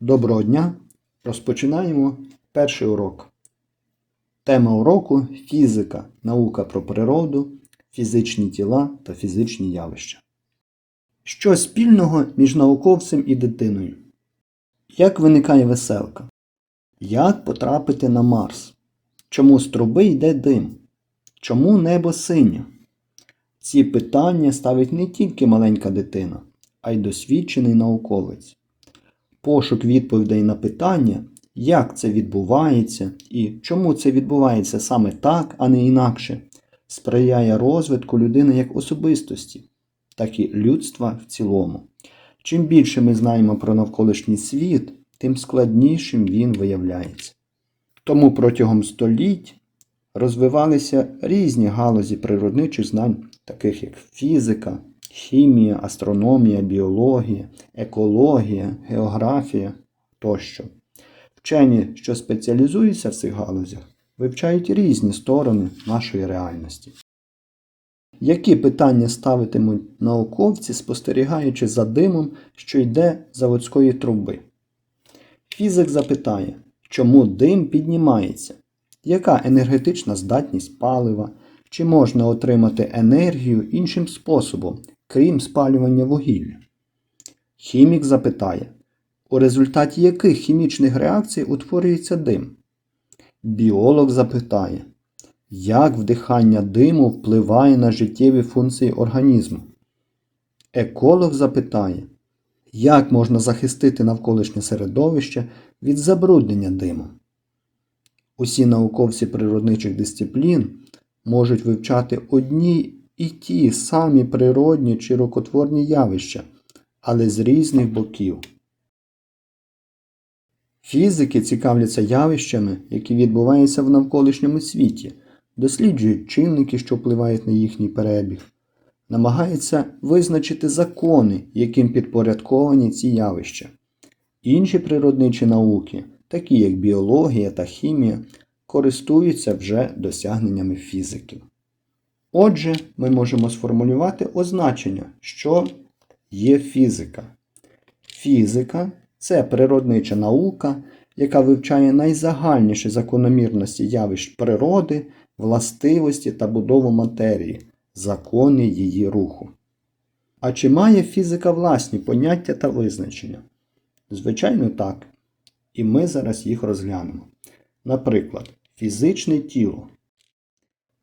Доброго дня! Розпочинаємо перший урок. Тема уроку фізика, наука про природу, фізичні тіла та фізичні явища. Що спільного між науковцем і дитиною? Як виникає веселка? Як потрапити на Марс? Чому з труби йде дим? Чому небо синє? Ці питання ставить не тільки маленька дитина, а й досвідчений науковець. Пошук відповідей на питання, як це відбувається і чому це відбувається саме так, а не інакше, сприяє розвитку людини як особистості, так і людства в цілому. Чим більше ми знаємо про навколишній світ, тим складнішим він виявляється. Тому протягом століть розвивалися різні галузі природничих знань, таких як фізика, хімія, астрономія, біологія, екологія, географія тощо. Вчені, що спеціалізуються в цих галузях, вивчають різні сторони нашої реальності. Які питання ставитимуть науковці, спостерігаючи за димом, що йде заводської труби? Фізик запитає, чому дим піднімається? Яка енергетична здатність палива? Чи можна отримати енергію іншим способом, крім спалювання вугілля? Хімік запитає, у результаті яких хімічних реакцій утворюється дим? Біолог запитає, як вдихання диму впливає на життєві функції організму? Еколог запитає, як можна захистити навколишнє середовище від забруднення димом? Усі науковці природничих дисциплін можуть вивчати одні і ті самі природні чи рукотворні явища, але з різних боків. Фізики цікавляться явищами, які відбуваються в навколишньому світі, досліджують чинники, що впливають на їхній перебіг, намагаються визначити закони, яким підпорядковані ці явища. Інші природничі науки, такі як біологія та хімія, користуються вже досягненнями фізиків. Отже, ми можемо сформулювати означення, що є фізика. Фізика це природнича наука, яка вивчає найзагальніші закономірності явищ природи, властивості та будову матерії, закони її руху. А чи має фізика власні поняття та визначення? Звичайно, так. І ми зараз їх розглянемо. Наприклад, фізичне тіло.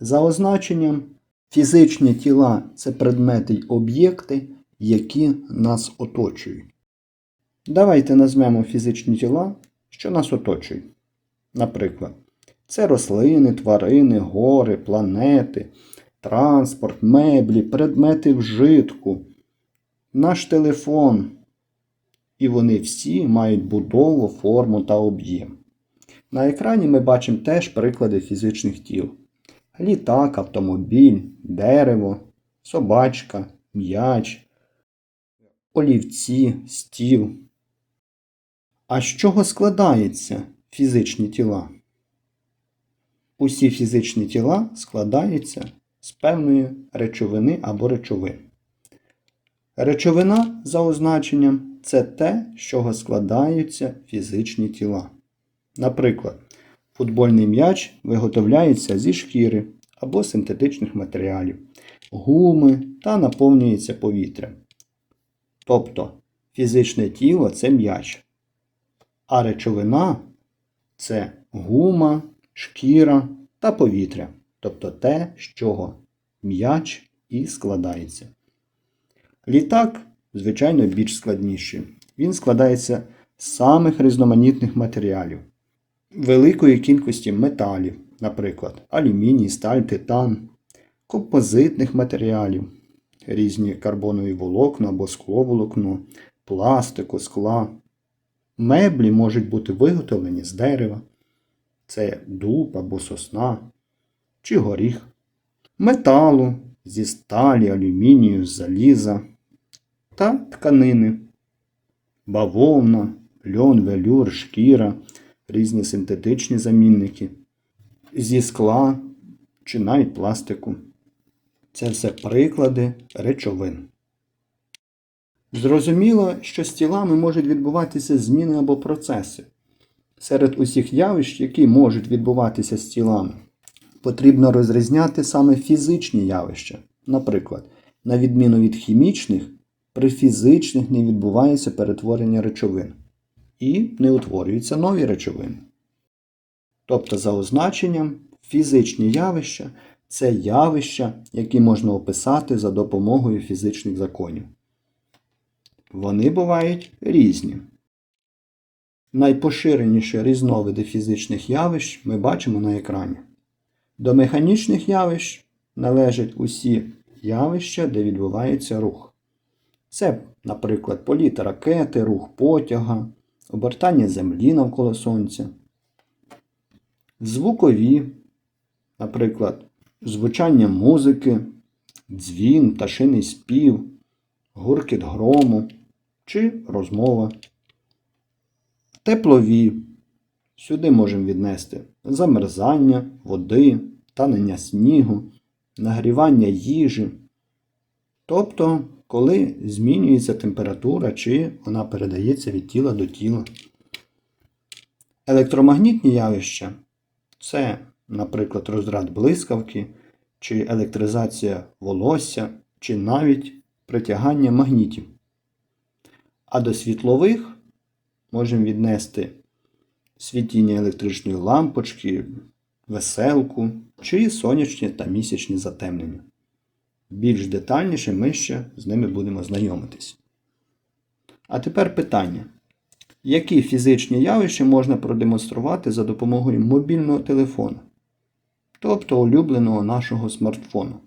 За означенням, фізичні тіла це предмети й об'єкти, які нас оточують. Давайте назвемо фізичні тіла, що нас оточують. Наприклад, це рослини, тварини, гори, планети, транспорт, меблі, предмети вжитку, наш телефон. І вони всі мають будову, форму та об'єм. На екрані ми бачимо теж приклади фізичних тіл: літак, автомобіль, дерево, собачка, м'яч, олівці, стіл. А з чого складаються фізичні тіла? Усі фізичні тіла складаються з певної речовини або речовин. Речовина за означенням це те, з чого складаються фізичні тіла. Наприклад, футбольний м'яч виготовляється зі шкіри або синтетичних матеріалів, гуми та наповнюється повітрям. Тобто фізичне тіло це м'яч, а речовина це гума, шкіра та повітря, тобто те, з чого м'яч і складається. Літак, звичайно, більш складніший. Він складається з самих різноманітних матеріалів великої кількості металів, наприклад, алюміній, сталь, титан, композитних матеріалів, різні карбонові волокна або скловолокно, пластику, скла. Меблі можуть бути виготовлені з дерева, це дуб або сосна чи горіх, металу зі сталі, алюмінію, заліза та тканини, бавовна, льон, велюр, шкіра, різні синтетичні замінники, зі скла чи навіть пластику. Це все приклади речовин. Зрозуміло, що з тілами можуть відбуватися зміни або процеси. Серед усіх явищ, які можуть відбуватися з тілами, потрібно розрізняти саме фізичні явища. Наприклад, на відміну від хімічних, при фізичних не відбувається перетворення речовин і не утворюються нові речовини. Тобто, за означенням, фізичні явища це явища, які можна описати за допомогою фізичних законів. Вони бувають різні. Найпоширеніші різновиди фізичних явищ ми бачимо на екрані. До механічних явищ належать усі явища, де відбувається рух. Це, наприклад, політ ракети, рух потяга, обертання Землі навколо Сонця. Звукові, наприклад, звучання музики, дзвін, пташиний спів, гуркіт грому чи розмова. Теплові. Сюди можемо віднести замерзання води, танення снігу, нагрівання їжі. Тобто, коли змінюється температура чи вона передається від тіла до тіла. Електромагнітні явища це, наприклад, розряд блискавки, чи електризація волосся, чи навіть притягання магнітів. А до світлових можемо віднести світіння електричної лампочки, веселку чи сонячні та місячні затемнення. Більш детальніше ми ще з ними будемо знайомитись. А тепер питання. Які фізичні явища можна продемонструвати за допомогою мобільного телефону, тобто улюбленого нашого смартфону?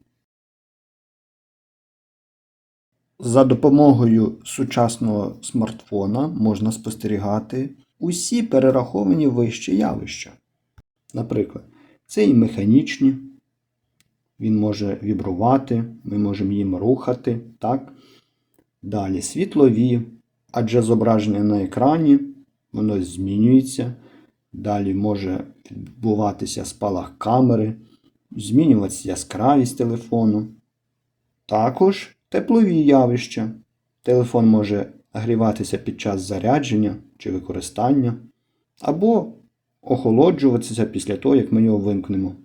За допомогою сучасного смартфона можна спостерігати усі перераховані вище явища. Наприклад, це і механічні, він може вібрувати, ми можемо їм рухати. так? Далі світлові, адже зображення на екрані, воно змінюється. Далі може відбуватися спалах камери, змінюватися яскравість телефону. Також теплові явища. Телефон може гріватися під час зарядження чи використання, або охолоджуватися після того, як ми його вимкнемо.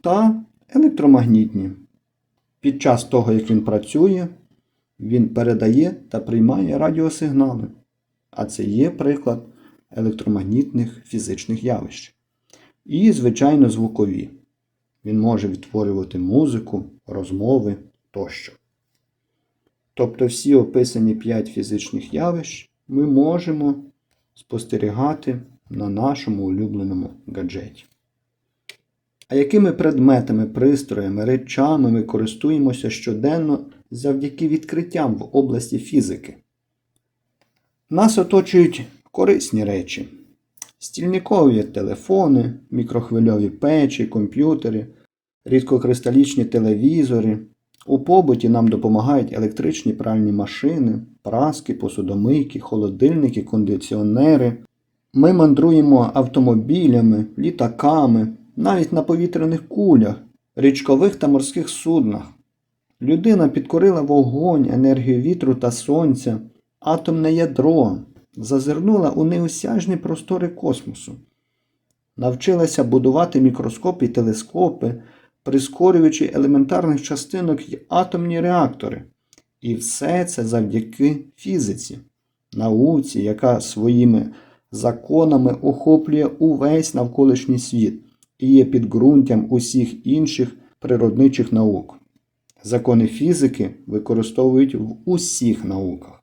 Та електромагнітні. Під час того, як він працює, він передає та приймає радіосигнали. А це є приклад електромагнітних фізичних явищ. І, звичайно, звукові. Він може відтворювати музику, розмови тощо. Тобто всі описані 5 фізичних явищ ми можемо спостерігати на нашому улюбленому гаджеті. А якими предметами, пристроями, речами ми користуємося щоденно завдяки відкриттям в області фізики? Нас оточують корисні речі: стільникові телефони, мікрохвильові печі, комп'ютери, рідкокристалічні телевізори. У побуті нам допомагають електричні пральні машини, праски, посудомийки, холодильники, кондиціонери. Ми мандруємо автомобілями, літаками, навіть на повітряних кулях, річкових та морських суднах. Людина підкорила вогонь, енергію вітру та сонця, атомне ядро, зазирнула у неосяжні простори космосу, навчилася будувати мікроскопи і телескопи, прискорюючи елементарних частинок й атомні реактори. І все це завдяки фізиці, науці, яка своїми законами охоплює увесь навколишній світ і є підґрунтям усіх інших природничих наук. Закони фізики використовують в усіх науках.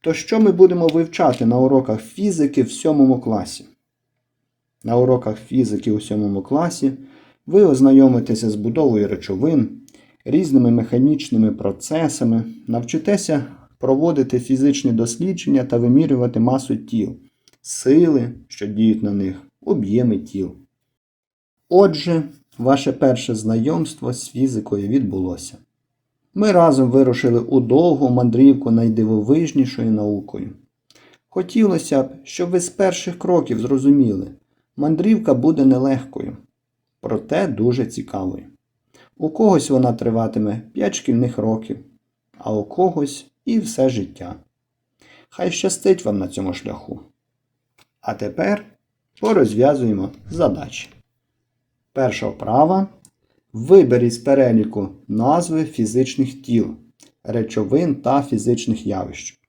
То що ми будемо вивчати на уроках фізики в 7 класі? На уроках фізики у 7 класі ви ознайомитеся з будовою речовин, різними механічними процесами, навчитеся проводити фізичні дослідження та вимірювати масу тіл, сили, що діють на них, об'єми тіл. Отже, ваше перше знайомство з фізикою відбулося. Ми разом вирушили у довгу мандрівку найдивовижнішою наукою. Хотілося б, щоб ви з перших кроків зрозуміли, мандрівка буде нелегкою, проте дуже цікавою. У когось вона триватиме 5 шкільних років, а у когось і все життя. Хай щастить вам на цьому шляху. А тепер порозв'язуємо задачі. Перша вправа. Виберіть з переліку назви фізичних тіл, речовин та фізичних явищ.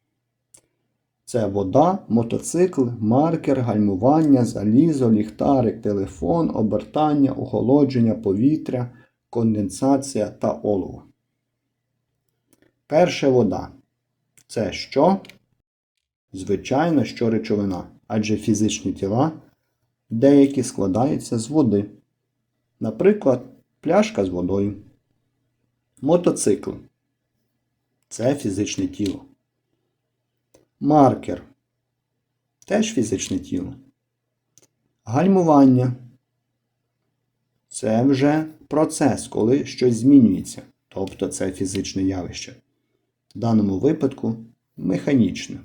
Це вода, мотоцикл, маркер, гальмування, залізо, ліхтарик, телефон, обертання, охолодження, повітря, конденсація та олово. Перше вода. Це що? Звичайно, що речовина, адже фізичні тіла деякі складаються з води. Наприклад, пляшка з водою. Мотоцикл. Це фізичне тіло. Маркер. Теж фізичне тіло. Гальмування. Це вже процес, коли щось змінюється. Тобто це фізичне явище. В даному випадку механічне.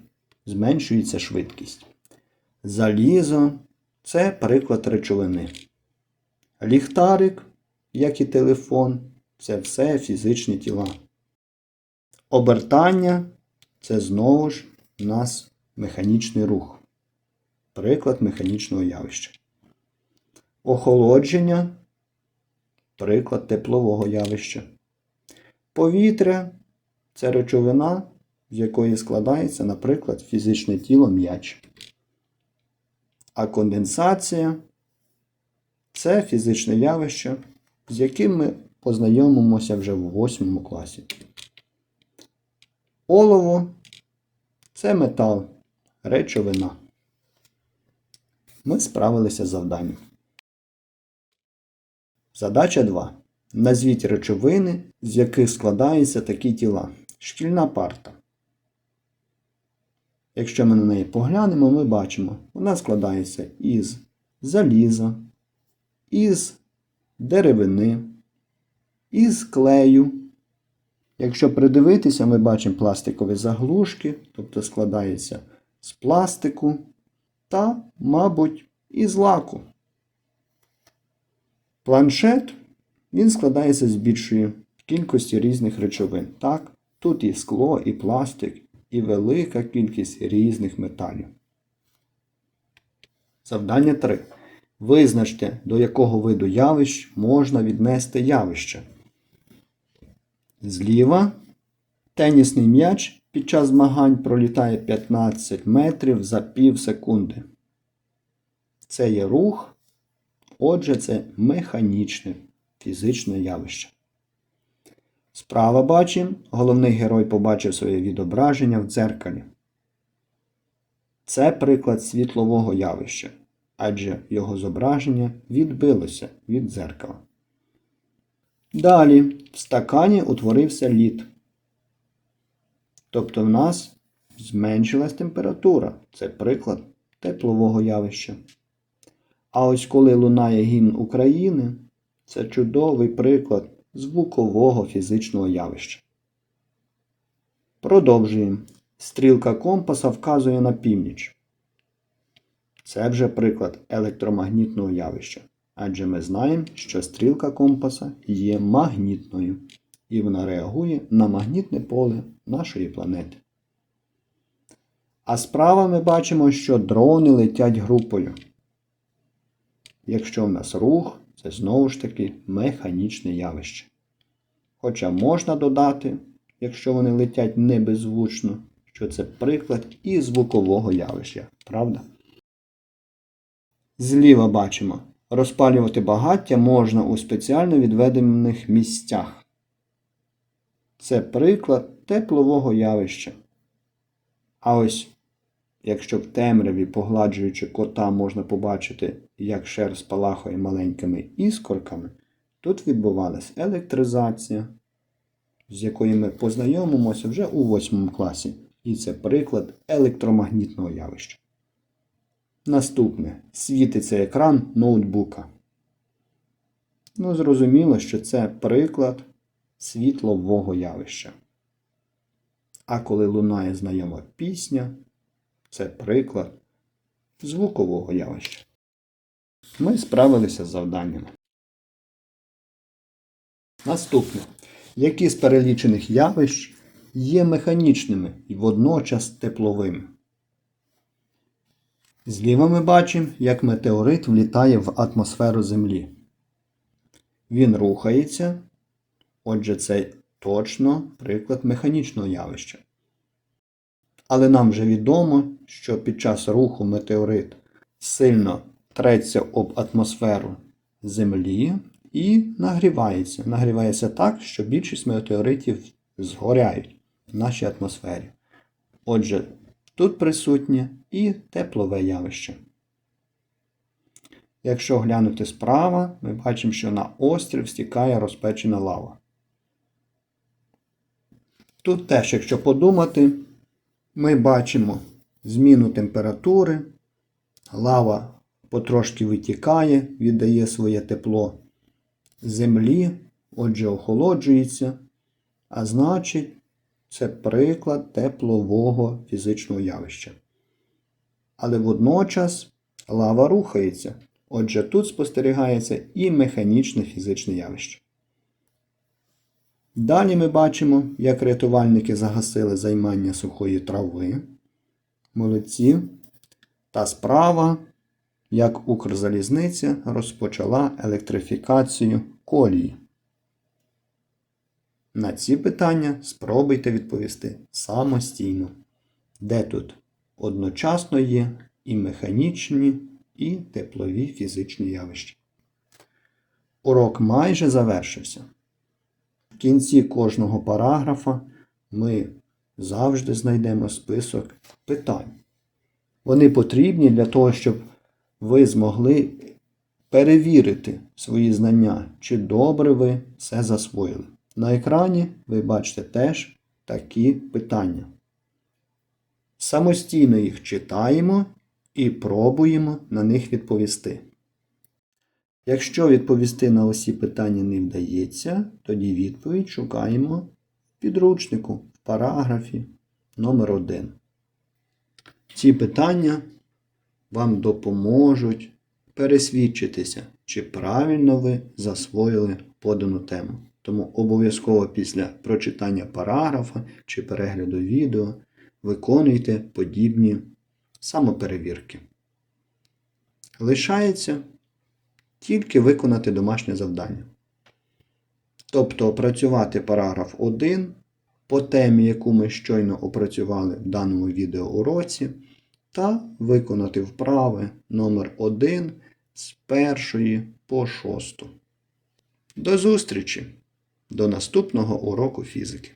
Зменшується швидкість. Залізо це приклад речовини. Ліхтарик, як і телефон, це все фізичні тіла. Обертання це знову ж у нас механічний рух. Приклад механічного явища. Охолодження приклад теплового явища. Повітря це речовина, з якої складається, наприклад, фізичне тіло м'яч. А конденсація це фізичне явище, з яким ми познайомимося вже в 8 класі. Олово це метал, речовина. Ми справилися з завданням. Задача 2. Назвіть речовини, з яких складаються такі тіла. Шкільна парта. Якщо ми на неї поглянемо, ми бачимо, вона складається із заліза, із деревини, із клею. Якщо придивитися, ми бачимо пластикові заглушки, тобто складається з пластику та, мабуть, із лаку. Планшет він складається з більшої кількості різних речовин. Так, тут і скло, і пластик, і велика кількість різних металів. Завдання 3. Визначте, до якого виду явищ можна віднести явище. Зліва тенісний м'яч під час змагань пролітає 15 метрів за пів секунди. Це є рух, отже, це механічне фізичне явище. Справа бачимо, головний герой побачив своє відображення в дзеркалі. Це приклад світлового явища, адже його зображення відбилося від дзеркала. Далі в стакані утворився лід. Тобто в нас зменшилась температура. Це приклад теплового явища. А ось коли лунає гімн України, це чудовий приклад звукового фізичного явища. Продовжуємо. Стрілка компаса вказує на північ. Це вже приклад електромагнітного явища. Адже ми знаємо, що стрілка компаса є магнітною, і вона реагує на магнітне поле нашої планети. А справа ми бачимо, що дрони летять групою. Якщо в нас рух, це знову ж таки механічне явище. Хоча можна додати, якщо вони летять не беззвучно, що це приклад і звукового явища, правда? Зліва бачимо, розпалювати багаття можна у спеціально відведених місцях. Це приклад теплового явища. А ось, якщо в темряві, погладжуючи кота, можна побачити, як шерсть палахає маленькими іскорками, тут відбувалася електризація, з якою ми познайомимося вже у 8 класі. І це приклад електромагнітного явища. Наступне світиться екран ноутбука. Ну, зрозуміло, що це приклад світлового явища. А коли лунає знайома пісня, це приклад звукового явища. Ми справилися з завданнями. Наступне. Які з перелічених явищ є механічними і водночас тепловими. Зліва ми бачимо, як метеорит влітає в атмосферу Землі. Він рухається, отже, це точно приклад механічного явища. Але нам вже відомо, що під час руху метеорит сильно треться об атмосферу Землі і нагрівається. Нагрівається так, що більшість метеоритів згоряють в нашій атмосфері. Отже, тут присутнє і теплове явище. Якщо глянути справа, ми бачимо, що на острів стікає розпечена лава. Тут теж, якщо подумати, ми бачимо зміну температури, лава потрошки витікає, віддає своє тепло землі, отже, охолоджується, а значить, це приклад теплового фізичного явища. Але водночас лава рухається, отже, тут спостерігається і механічне фізичне явище. Далі ми бачимо, як рятувальники загасили займання сухої трави. Молодці. Та справа, як Укрзалізниця розпочала електрифікацію колії. На ці питання спробуйте відповісти самостійно, де тут одночасно є і механічні, і теплові фізичні явища. Урок майже завершився. В кінці кожного параграфа ми завжди знайдемо список питань. Вони потрібні для того, щоб ви змогли перевірити свої знання, чи добре ви все засвоїли. На екрані ви бачите теж такі питання. Самостійно їх читаємо і пробуємо на них відповісти. Якщо відповісти на усі питання не вдається, тоді відповідь шукаємо в підручнику в параграфі номер 1 Ці питання вам допоможуть пересвідчитися, чи правильно ви засвоїли подану тему. Тому обов'язково після прочитання параграфа чи перегляду відео виконуйте подібні самоперевірки. Лишається тільки виконати домашнє завдання. Тобто опрацювати параграф 1 по темі, яку ми щойно опрацювали в даному відеоуроці, та виконати вправи номер 1 з першої по шосту. До зустрічі! До наступного уроку фізики.